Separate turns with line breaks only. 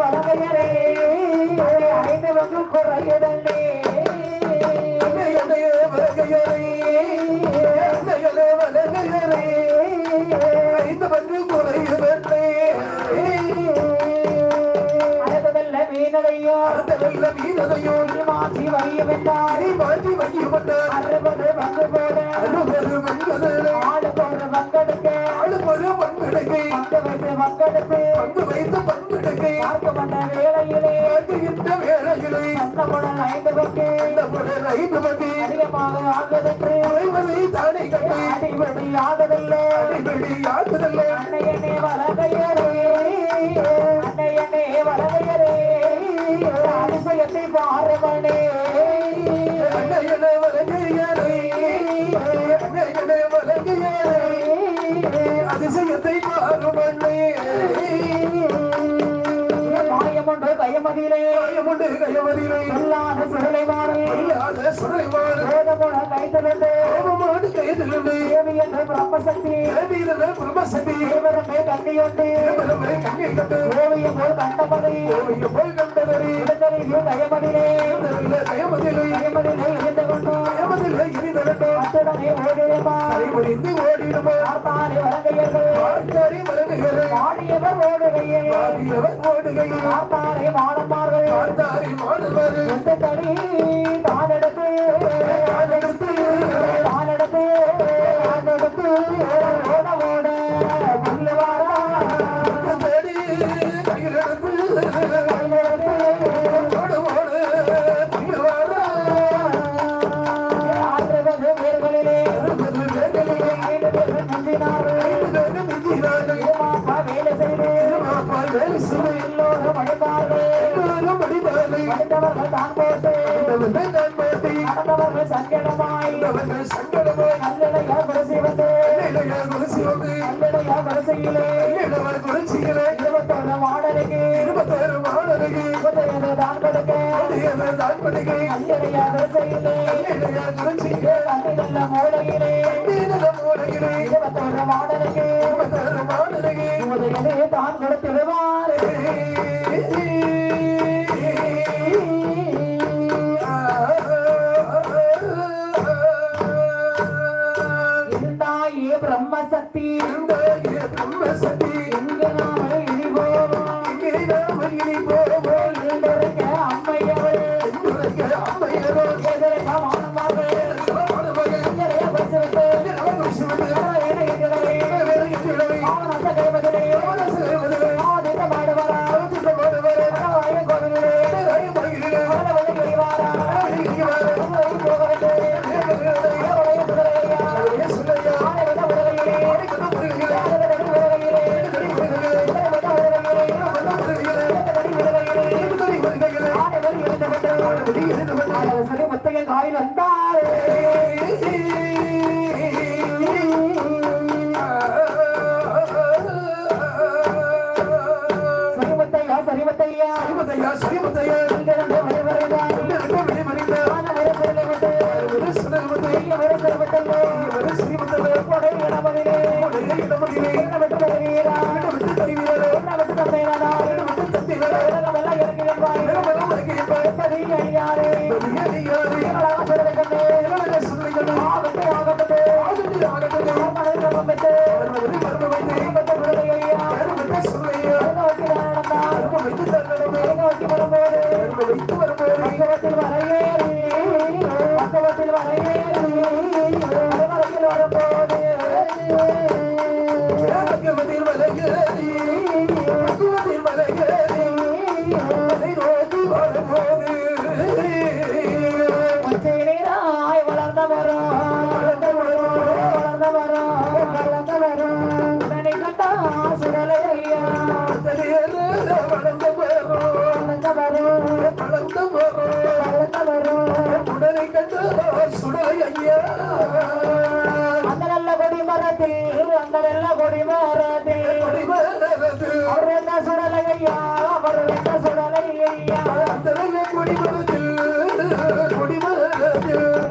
வளமையரே ஐந்து வந்து குறையுடனே
அன்னையனே வலங்கையரே அன்னையனே வலங்கையரே. ஐந்து வந்து குறையுதே
அழகுதல்ல மீனதையோ
அந்த வெள்ள மீனதையோ.
மாற்றி
நீ மாற்றி வைக்கப்பட்டார்
அறுபது பங்கு பங்கு வைத்து பங்கெடுத்து
பங்கு வைத்த பண்பிடகை
பார்க்கப்பட்ட வேளையிலே
பார்க்கின்ற வேளையிலே
சந்தமுடன் ஐந்து பங்கு
இந்த புடல் ஐந்து மணி
அதிகமாக ஆகுதென்று
குறைவதை தானே கட்டி
அடிபடி ஆகுதில்லை.
அடிப்படி ஆகுதல்ல.
அன்னையனே வரகையரே அன்னையனே வரகையரே அதிசயத்தை பாருமனே
அதிசயத்தை பாருமண்ணே
மாயமொன்று கயமதியிலே
காயமுண்டு கையவரிலே
சொல்லாத சுருளை மாறே
இல்லாத சுரைவாடு
வேதமுட கைத்தொடர்ந்து
கோபமாடு கைதிலிருந்து
தேவி என்ற பிரம்மசக்தி
தேவீரன பிரம்மசதி
தேவரமே கண்ணியொண்டு
தேவரமே கண்ணில் கண்டு
ஓவியம் போல் கண்டபடி
கோவிய போய் கண்டபடி
இடத்தறிவு கயமதியிலே கயமதியிலே
இனிதரட்டும்
அத்துடனே ஓடியமா
அறிவறிந்து ஓடிடுமோ
பார்த்தாலே வரகையர்கள்
வாழ்க்கை மலங்குகளை
ஆடியவர் ஓடுகையில்
பாடியவர் ஓடுகையில்
பார்த்தாலே மாடமார்கள்
பார்த்தாரி மாடுவர்
எந்த தடி தானெடுத்து
காலெடுத்து
தானெடுத்து தானெடுத்து ஓட ஓட புல்லுவாரா படித்தவர்கள் தான் போட்டு
இந்தவர்கள் நான் மாட்டி
நடந்தவர்கள் சங்கடமாய்
இந்தவர்கள் சங்கடமாய்
குறைசி வந்து
வந்து
குறைசியிலே இருபத்தொரு மாடலுக்கு தான் கொடுக்க
தான்
குறைசியிலே நல்ல மூலையிலே
மூலையிலே
இருபத்தொரு மாடலுக்கு தான் கொடுத்திடுவார். இருந்தாயே பிரம்மசக்தி. எங்கு நாமல் இனி போவோம் இருந்திருக்க அம்மையவள் எதிர்க்க சொல்லி முத்தையன் காயில் வந்தார் உலகமெல்லாம் இருக்கிறாய் எப்படி அழியாரே எங்களாக வரும் கலந்த வரும் கலந்த வரும்
உடலை கண்டு சுடலை ஐயா.
அந்த நல்ல கொடி மரத்தில் அந்த நல்ல கொடி மரத்தில்